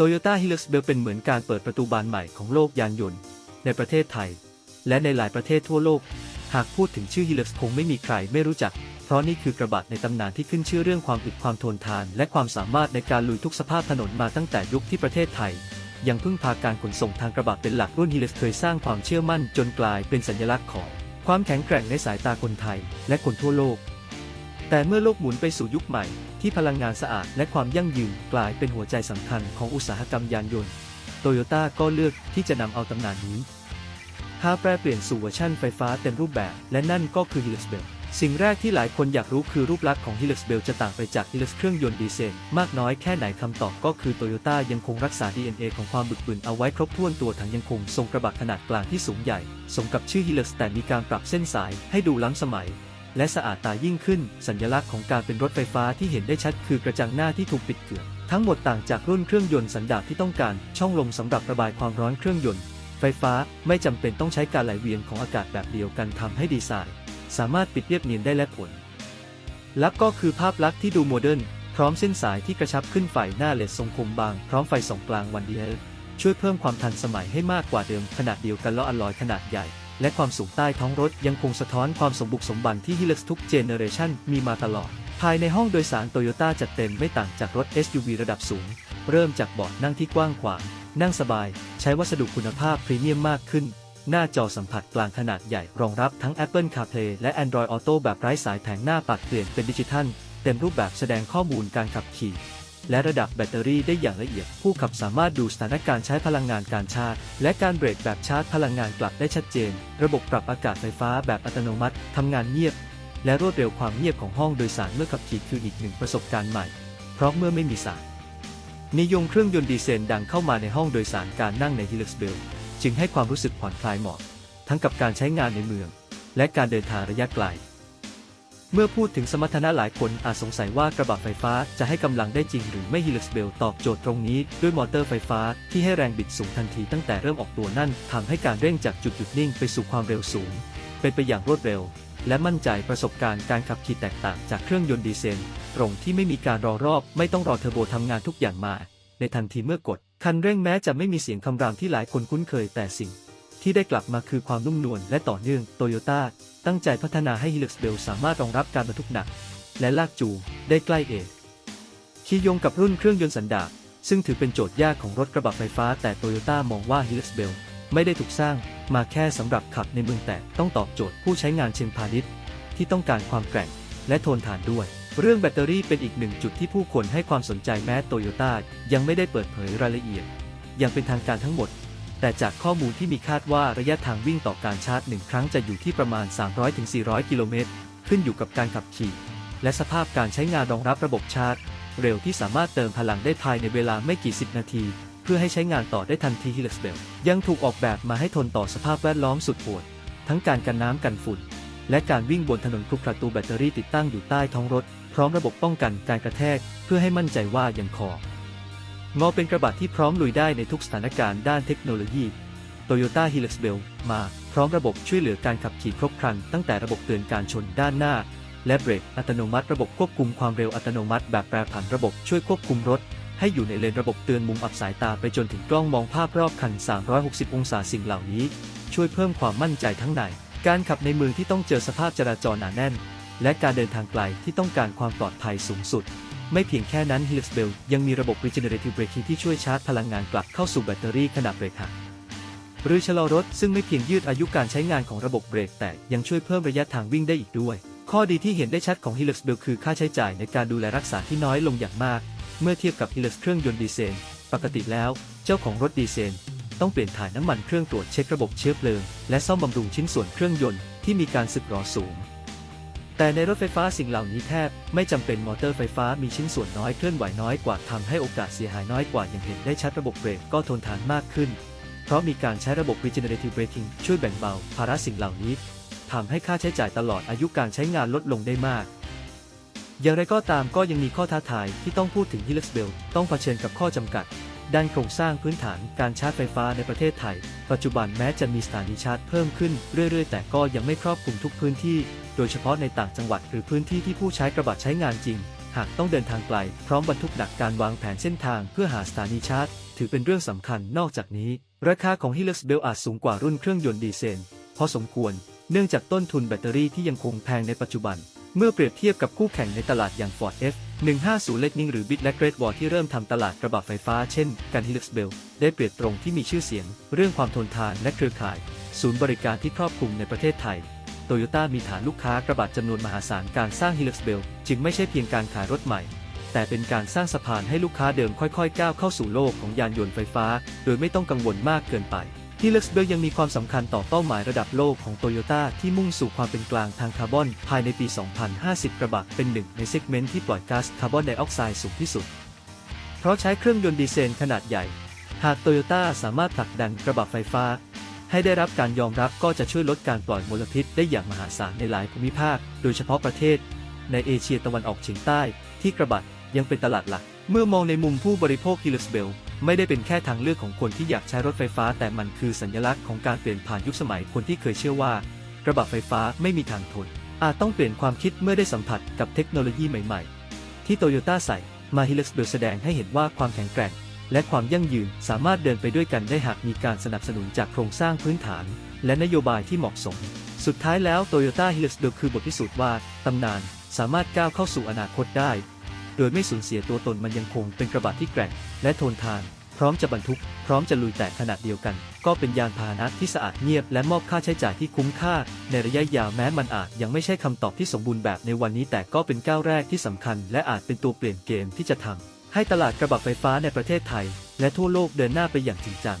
Toyota Hilux Bell เป็นเหมือนการเปิดประตูบานใหม่ของโลกยานยนต์ ในประเทศไทย และในหลายประเทศทั่วโลก หากพูดถึงชื่อ Hilux คงไม่มีใครไม่รู้จัก เพราะนี่คือกระบะในตำนานที่ขึ้นชื่อเรื่องความอึดความทนทาน และความสามารถในการลุยทุกสภาพถนนมาตั้งแต่ยุคที่ประเทศไทย ยังพึ่งพาการขนส่งทางกระบะเป็นหลักรุ่น Hilux เคยสร้างความเชื่อมั่นจนกลายเป็นสัญลักษณ์ของความแข็งแกร่งในสายตาคนไทย และคนทั่วโลก แต่เมื่อโลกหมุนไปสู่ยุคใหม่ ที่พลังงานสะอาดและความยั่งยืนกลายเป็นหัวใจสำคัญของอุตสาหกรรมยานยนต์ โตโยต้าก็เลือกที่จะนำเอาตำนานนี้พาแปรเปลี่ยนสู่เวอร์ชั่นไฟฟ้าเต็มรูปแบบ และนั่นก็คือ Hilux Bell สิ่งแรกที่หลายคนอยากรู้คือรูปลักษณ์ของ Hilux Bell จะต่างไปจาก Hilux เครื่องยนต์ดีเซลมากน้อยแค่ไหนคำตอบก็คือโตโยต้ายังคงรักษา DNA ของความบึกบึนเอาไว้ครบถ้วนตัวถังยังคงทรงกระบะขนาดกลางที่สูงใหญ่ สมกับชื่อ Hilux แต่มีการปรับเส้นสายให้ดูล้ำสมัย และสะอาดตายิ่งขึ้น สัญลักษณ์ของการเป็นรถไฟฟ้าที่เห็นได้ชัดคือกระจังหน้าที่ถูกปิดเกือบทั้งหมดต่างจากรุ่นเครื่องยนต์สันดาปที่ต้องการ ช่องลมสำหรับระบายความร้อนเครื่องยนต์ ไฟฟ้าไม่จำเป็นต้องใช้การไหลเวียนของอากาศแบบเดียวกันทำให้ดีไซน์ สามารถปิดเรียบเนียนได้และผลลับก็คือภาพลักษณ์ที่ดูโมเดิร์นพร้อมเส้นสายที่กระชับขึ้นฝ่ายหน้าเลดทรงคมบาง พร้อมไฟส่องกลางวันเดียวช่วยเพิ่มความทันสมัยให้มากกว่าเดิมขนาดเดียวกันล้ออลลอยขนาดใหญ่ และความสูงใต้ท้องรถยังคงสะท้อนความสมบุกสมบันที่ Hilux ทุกเจเนอเรชันมีมาตลอด ภายในห้องโดยสารโตโยต้าจัดเต็มไม่ต่างจากรถ SUV ระดับสูง เริ่มจากเบาะนั่งที่กว้างขวาง นั่งสบาย ใช้วัสดุคุณภาพพรีเมียมมากขึ้น หน้าจอสัมผัสกลางขนาดใหญ่รองรับทั้ง Apple CarPlay และ Android Auto แบบไร้สายแผงหน้าปัดเปลี่ยนเป็นดิจิทัล เต็มรูปแบบแสดงข้อมูลการขับขี่ และระดับแบตเตอรี่ได้อย่างละเอียด ผู้ขับสามารถดูสถานการณ์ใช้พลังงานการชาร์จ และการเบรกแบบชาร์จพลังงานกลับได้ชัดเจน ระบบปรับอากาศไฟฟ้าแบบอัตโนมัติทำงานเงียบ และรวดเร็วความเงียบของห้องโดยสารเมื่อขับขี่คืออีกหนึ่งประสบการณ์ใหม่ เพราะเมื่อไม่มีสายนิยมเครื่องยนต์ดีเซลดังเข้ามาในห้องโดยสารการนั่งใน Hilux Bell จึงให้ความรู้สึกผ่อนคลายเหมาะ ทั้งกับการใช้งานในเมือง และการเดินทางระยะไกล เมื่อพูดถึงสมรรถนะหลายคนอาจสงสัยว่ากระบะไฟฟ้าจะให้กำลังได้จริงหรือไม่ Hilux Bell ตอบโจทย์ตรงนี้ด้วยมอเตอร์ไฟฟ้าที่ให้แรงบิดสูงทันทีตั้งแต่เริ่มออกตัวนั่นทำให้การเร่งจากจุดหยุดนิ่งไปสู่ความเร็วสูง เป็นไปอย่างรวดเร็ว และมั่นใจประสบการณ์การขับขี่แตกต่างจากเครื่องยนต์ดีเซลตรงที่ไม่มีการรอรอบ ไม่ต้องรอเทอร์โบทำงานทุกอย่างมา ในทันทีเมื่อกดคันเร่งแม้จะไม่มีเสียงคำรามที่หลายคนคุ้นเคยแต่สิ่ง ที่ได้กลับมาคือความนุ่มนวลและต่อเนื่องโตโยต้าตั้งใจพัฒนาให้ Hilux Bell สามารถรองรับการบรรทุกหนัก และลากจูงได้ใกล้เอคีโยงกับรุ่นเครื่องยนต์สันดาปซึ่งถือเป็นโจทย์ยากของรถกระบะไฟฟ้า แต่โตโยต้ามองว่า Hilux Bell ไม่ได้ถูกสร้างมาแค่สำหรับขับในเมืองแต่ต้องตอบโจทย์ผู้ใช้งานเชิงพาณิชย์ ที่ต้องการความแกร่งและทนทานด้วย เรื่องแบตเตอรี่เป็นอีกหนึ่งจุดที่ผู้คนให้ความสนใจแม้โตโยต้ายังไม่ได้เปิดเผยรายละเอียดอยังเป็นทางการทั้งหมด แต่จากข้อมูลที่มีคาดว่าระยะทางวิ่งต่อการชาร์จหนึ่งครั้งจะอยู่ที่ประมาณ 300-400 กิโลเมตร ขึ้นอยู่กับการขับขี่ และสภาพการใช้งานรองรับระบบชาร์จ เร็วที่สามารถเติมพลังได้ภายในเวลาไม่กี่สิบนาที เพื่อให้ใช้งานต่อได้ทันที Hilux Bell ยังถูกออกแบบมาให้ทนต่อสภาพแวดล้อมสุดโหดทั้งการกันน้ำกันฝุ่น และการวิ่งบนถนนคลุกคลักตูแบตเตอรี่ติดตั้งอยู่ใต้ท้องรถ พร้อมระบบป้องกันการกระแทก เพื่อให้มั่นใจว่ายังคอ งอเป็นกระบะที่พร้อมลุยได้ในทุกสถานการณ์ด้านเทคโนโลยี Toyota Hilux Bell มาพร้อมระบบช่วยเหลือการขับขี่ครบครัน ตั้งแต่ระบบเตือนการชนด้านหน้า และเบรกอัตโนมัติระบบควบคุมความเร็วอัตโนมัติแบบแปรผันระบบช่วยควบคุมรถ ให้อยู่ในเลนระบบเตือนมุมอับสายตาไปจนถึงกล้องมองภาพรอบคัน 360 องศาสิ่งเหล่านี้ ช่วยเพิ่มความมั่นใจทั้งใน การขับในเมืองที่ต้องเจอสภาพจราจรหนาแน่น และการเดินทางไกลที่ต้องการความปลอดภัยสูงสุด ไม่เพียงแค่นั้น Hilux Bell ยังมีระบบ Regenerative Braking ที่ช่วยชาร์จพลังงานกลับเข้าสู่แบตเตอรี่ขณะเบรกหักหรือชะลอรถซึ่งไม่เพียงยืดอายุการใช้งานของระบบเบรกแต่ยังช่วยเพิ่มระยะทางวิ่งได้อีกด้วย ข้อดีที่เห็นได้ชัดของ Hilux Bell คือค่าใช้จ่ายในการดูแลรักษาที่น้อยลงอย่างมาก เมื่อเทียบกับ Hilux เครื่องยนต์ดีเซลปกติแล้ว เจ้าของรถดีเซลต้องเปลี่ยนถ่ายน้ำมันเครื่องตรวจเช็คระบบเชื้อเพลิง และซ่อมบำรุงชิ้นส่วนเครื่องยนต์ที่มีการสึกหรอสูง แต่ในรถไฟฟ้าสิ่งเหล่านี้แทบไม่จำเป็นมอเตอร์ไฟฟ้ามีชิ้นส่วนน้อยเคลื่อนไหวน้อยกว่าทำให้โอกาสเสียหายน้อยกว่าอย่างเห็นได้ชัดระบบเบรกก็ทนทานมากขึ้น เพราะมีการใช้ระบบ regenerative braking ช่วยแบ่งเบา ภาระสิ่งเหล่านี้ทำให้ค่าใช้จ่ายตลอดอายุการใช้งานลดลงได้มาก อย่างไรก็ตามก็ยังมีข้อท้าทายที่ต้องพูดถึง Hilux Bell ต้องเผชิญกับข้อจำกัด ด้านโครงสร้างพื้นฐานการชาร์จไฟฟ้าในประเทศไทย ปัจจุบันแม้จะมีสถานีชาร์จเพิ่มขึ้นเรื่อยๆ แต่ก็ยังไม่ครอบคลุมทุกพื้นที่ โดยเฉพาะในต่างจังหวัดหรือพื้นที่ที่ผู้ใช้กระบะใช้งานจริง หากต้องเดินทางไกล พร้อมบรรทุกหนักการวางแผนเส้นทางเพื่อหาสถานีชาร์จ ถือเป็นเรื่องสำคัญนอกจากนี้ ราคาของ Hilux Bell อาจสูงกว่ารุ่นเครื่องยนต์ดีเซลพอสมควร เนื่องจากต้นทุนแบตเตอรี่ที่ยังคงแพงในปัจจุบัน เมื่อเปรียบเทียบกับคู่แข่งในตลาดอย่าง Ford F 150 Lightning หรือ Bit และ Great Wall ที่เริ่มทำตลาดกระบะไฟฟ้าเช่น กัน Hilux Bell ได้เปรียบตรงที่มีชื่อเสียง เรื่องความทนทานและเครือข่าย ศูนย์บริการที่ครอบคลุมในประเทศไทย โตโยต้ามีฐานลูกค้ากระบะจำนวนมหาศาลการสร้าง Hilux Bell จึงไม่ใช่เพียงการขายรถใหม่ แต่เป็นการสร้างสะพานให้ลูกค้าเดิมค่อยๆ ก้าวเข้าสู่โลกของยานยนต์ไฟฟ้า โดยไม่ต้องกังวลมากเกินไป Hilux Bell ยังมีความสำคัญต่อเป้าหมายระดับโลกของโตโยต้าที่มุ่งสู่ความเป็นกลางทางคาร์บอน ภายในปี 2050 กระบะเป็นหนึ่งในเซกเมนต์ที่ปล่อยก๊าซคาร์บอนไดออกไซด์สูงที่สุด เพราะใช้เครื่องยนต์ดีเซลขนาดใหญ่ หากโตโยต้าสามารถผลักดันกระบะไฟฟ้า ให้ได้รับการยอมรับก็จะช่วยลดการปล่อยมลพิษได้อย่างมหาศาลในหลายภูมิภาค โดยเฉพาะประเทศ ในเอเชียตะวันออกเฉียงใต้ ที่กระบะยังเป็นตลาดหลัก เมื่อมองในมุมผู้บริโภค Hilux Bell ไม่ได้เป็นแค่ทางเลือกของคนที่อยากใช้รถไฟฟ้า แต่มันคือสัญลักษณ์ของการเปลี่ยนผ่านยุคสมัยคนที่เคยเชื่อว่ากระบะไฟฟ้าไม่มีทางทน อาจต้องเปลี่ยนความคิดเมื่อได้สัมผัสกับเทคโนโลยีใหม่ๆ ที่โตโยต้าใส่มา Hilux Bell แสดงให้เห็นว่าความแข็งแกร่ง และความยั่งยืนสามารถเดินไปด้วยกันได้หากมีการสนับสนุนจากโครงสร้างพื้นฐาน และนโยบายที่เหมาะสม สุดท้ายแล้ว Toyota Hilux Bell คือบทพิสูจน์ว่าตำนานสามารถก้าวเข้าสู่อนาคตได้ โดยไม่สูญเสียตัวตนมันยังคงเป็นกระบะที่แกร่ง และทนทาน พร้อมจะบรรทุก พร้อมจะลุยแต่ขนาดเดียวกัน ก็เป็นยานพาหนะที่สะอาดเงียบ และมอบค่าใช้จ่ายที่คุ้มค่า ในระยะยาวแม้มันอาจยังไม่ใช่คำตอบที่สมบูรณ์แบบในวันนี้ แต่ก็เป็นก้าวแรกที่สำคัญ และอาจเป็นตัวเปลี่ยนเกมที่จะทำให้ตลาดกระบะไฟฟ้าในประเทศไทย และทั่วโลกเดินหน้าไปอย่างจริงจัง